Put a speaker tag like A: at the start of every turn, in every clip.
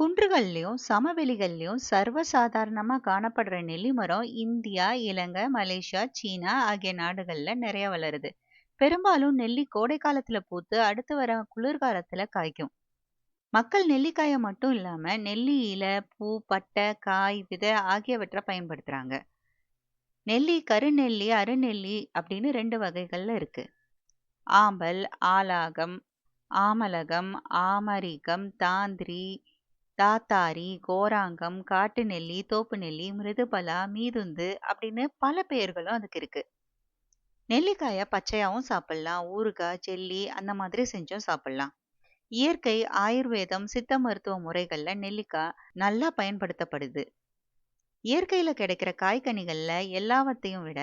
A: குன்றுகள்லயும், சமவெளிகள்லயும் சர்வசாதாரணமாக காணப்படுற நெல்லி மரம் இந்தியா, இலங்கை, மலேசியா, சீனா ஆகிய நாடுகள்ல நிறைய வளருது. பெரும்பாலும் நெல்லி கோடை காலத்துல பூத்து அடுத்து வர குளிர்காலத்தில் காய்க்கும். மக்கள் நெல்லிக்காய மட்டும் இல்லாம நெல்லி இலை, பூ, பட்டை, காய், விதை ஆகியவற்றை பயன்படுத்துறாங்க. நெல்லி கருநெல்லி, அருநெல்லி அப்படின்னு ரெண்டு வகைகள்ல இருக்கு. ஆம்பல், ஆலாகம், ஆமலகம், ஆமரிகம், தாந்திரி, தாத்தாரி, கோராங்கம், காட்டு நெல்லி, தோப்பு நெல்லி, மிருதுபலா, மீதுந்து அப்படின்னு பல பெயர்களும் அதுக்கு இருக்கு. நெல்லிக்காய பச்சையாவும் சாப்பிடலாம். ஊறுகாய், ஜெல்லி அந்த மாதிரி செஞ்சும் சாப்பிடலாம். இயற்கை, ஆயுர்வேதம், சித்த மருத்துவ முறைகள்ல நெல்லிக்காய் நல்லா பயன்படுத்தப்படுது. இயற்கையில கிடைக்கிற காய்கனிகள்ல எல்லாவற்றையும் விட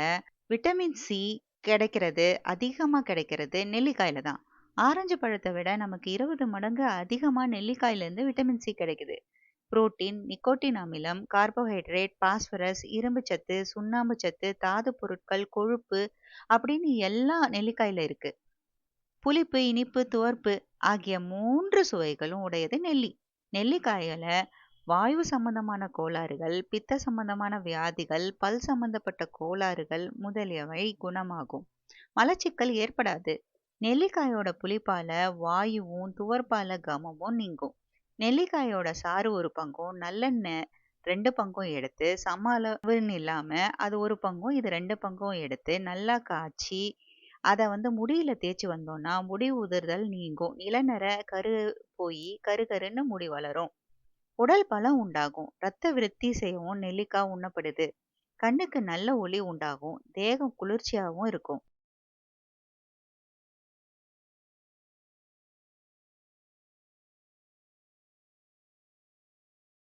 A: விட்டமின் சி கிடைக்கிறது அதிகமா கிடைக்கிறது நெல்லிக்காயில தான். ஆரஞ்சு பழத்தை விட நமக்கு 20 மடங்கு அதிகமா நெல்லிக்காயிலேருந்து விட்டமின் சி கிடைக்குது. புரோட்டீன், நிக்கோட்டின் அமிலம், கார்போஹைட்ரேட், பாஸ்பரஸ், இரும்பு சத்து, சுண்ணாம்பு சத்து, தாது பொருட்கள், கொழுப்பு அப்படின்னு எல்லாம் நெல்லிக்காயில இருக்கு. புளிப்பு, இனிப்பு, துவர்ப்பு ஆகிய மூன்று சுவைகளும் உடையது நெல்லி. நெல்லிக்காயில வாயு சம்பந்தமான கோளாறுகள், பித்த சம்பந்தமான வியாதிகள், பல் சம்பந்தப்பட்ட கோளாறுகள் முதலியவை குணமாகும். மலச்சிக்கல் ஏற்படாது. நெல்லிக்காயோட புளிப்பால வாயுவும், துவர்ப்பால கமமும் நீங்கும். நெல்லிக்காயோட சாறு ஒரு பங்கும், நல்லெண்ணெய் ரெண்டு பங்கும் எடுத்து சம அளவுன்னு இல்லாமல் அது ஒரு பங்கும், இது ரெண்டு பங்கும் எடுத்து நல்லா காய்ச்சி அதை வந்து முடியில தேய்ச்சி வந்தோம்னா முடி உதிர்தல் நீங்கும். இளநர கரு போய் கரு கருன்னு முடி வளரும். உடல் பலம் உண்டாகும். ரத்த விருத்தி செய்யவும் நெல்லிக்காய் உண்ணப்படுது. கண்ணுக்கு நல்ல ஒளி உண்டாகும். தேகம் குளிர்ச்சியாகவும் இருக்கும்.